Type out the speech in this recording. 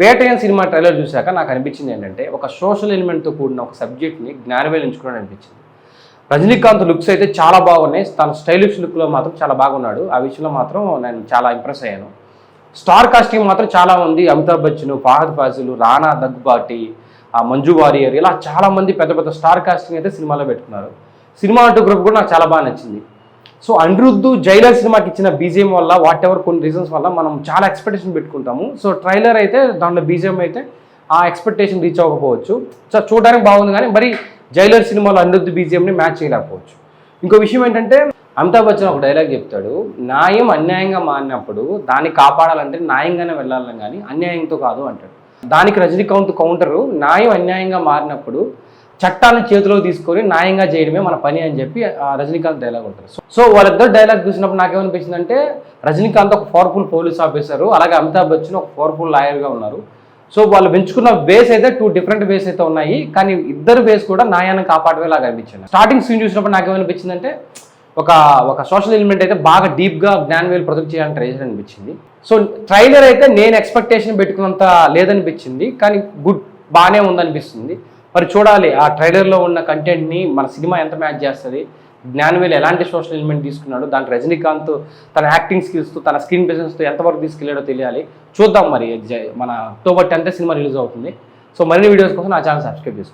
వేటయన్ cinema trailer చూశాక నాకు అనిపించింది ఏంటంటే ఒక సోషల్ ఎలిమెంట్తో కూడిన ఒక సబ్జెక్ట్ని జ్ఞానవేలు ఎంచుకున్నాడు అనిపించింది. రజనీకాంత్ లుక్స్ అయితే చాలా బాగున్నాయి. తన స్టైలిష్ లుక్లో మాత్రం చాలా బాగున్నాడు. ఆ విషయంలో మాత్రం నేను చాలా ఇంప్రెస్ అయ్యాను. స్టార్ కాస్టింగ్ మాత్రం చాలా ఉంది. అమితాబ్ బచ్చన్ ఫాహద్ ఫాజిల్ రానా దగ్గుబాటి ఆ మంజు వారియర్ ఇలా చాలామంది పెద్ద పెద్ద స్టార్ కాస్టింగ్ అయితే సినిమాలో పెట్టుకున్నారు. సినిమా కూడా నాకు చాలా బాగా నచ్చింది. సో అనిరుద్ధు జైలర్ సినిమాకి ఇచ్చిన బీజిఎం వల్ల వాట్ ఎవర్ కొన్ని రీజన్స్ వల్ల మనం చాలా ఎక్స్పెక్టేషన్ పెట్టుకుంటాము. సో ట్రైలర్ అయితే దాంట్లో బీజిఎం అయితే ఆ ఎక్స్పెక్టేషన్ రీచ్ అవ్వకపోవచ్చు. సో చూడడానికి బాగుంది కానీ మరి జైలర్ సినిమాలో అనిరుద్ధు బీజిఎంని మ్యాచ్ చేయలేకపోవచ్చు. ఇంకో విషయం ఏంటంటే అమితాబ్ బచ్చన్ ఒక డైలాగ్ చెప్తాడు న్యాయం అన్యాయంగా మారినప్పుడు దాన్ని కాపాడాలంటే న్యాయంగానే వెళ్ళాలని కానీ అన్యాయంతో కాదు అంటాడు. దానికి రజనీకాంత్ కౌంటరు న్యాయం అన్యాయంగా మారినప్పుడు చట్టాలను చేతిలో తీసుకొని న్యాయంగా చేయడమే మన పని అని చెప్పి రజనీకాంత్ డైలాగ్ ఉంటారు సో- సో వాళ్ళిద్దరు డైలాగ్ చూసినప్పుడు నాకేమనిపించింది అంటే రజనీకాంత్ ఒక పవర్ఫుల్ పోలీస్ ఆఫీసర్ అలాగే అమితాబ్ బచ్చన్ ఒక పవర్ఫుల్ లాయర్గా ఉన్నారు. సో వాళ్ళు పెంచుకున్న బేస్ అయితే టూ డిఫరెంట్ బేస్ అయితే ఉన్నాయి కానీ ఇద్దరు బేస్ కూడా న్యాయాన్ని కాపాడవేలాగా అనిపించింది. స్టార్టింగ్ సీన్ చూసినప్పుడు నాకేమనిపించింది అంటే ఒక ఒక సోషల్ ఎలిమెంట్ అయితే బాగా డీప్గా జ్ఞానవేలు ప్రొజెక్ట్ చేయాలని ట్రై అనిపించింది సో ట్రైలర్ అయితే నేను ఎక్స్పెక్టేషన్ పెట్టుకున్నంత లేదనిపించింది కానీ గుడ్ బాగానే ఉందనిపిస్తుంది. మరి చూడాలి ఆ ట్రైలర్లో ఉన్న కంటెంట్ని మన సినిమా ఎంత మ్యాచ్ చేస్తుంది? జ్ఞానవేలు ఎలాంటి సోషల్ ఎలిమెంట్ తీసుకున్నాడు? దాంట్లో రజనీకాంత్ తన యాక్టింగ్ స్కిల్స్తో తన స్క్రీన్ ప్రెసెన్స్తో ఎంతవరకు తీసుకెళ్ళాడో తెలియాలి. చూద్దాం మరి మన అక్టోబర్ టెన్త్ సినిమా రిలీజ్ అవుతుంది. సో మరిన్ని వీడియోస్ కోసం నా ఛానల్ సబ్స్క్రైబ్ చేసుకోండి.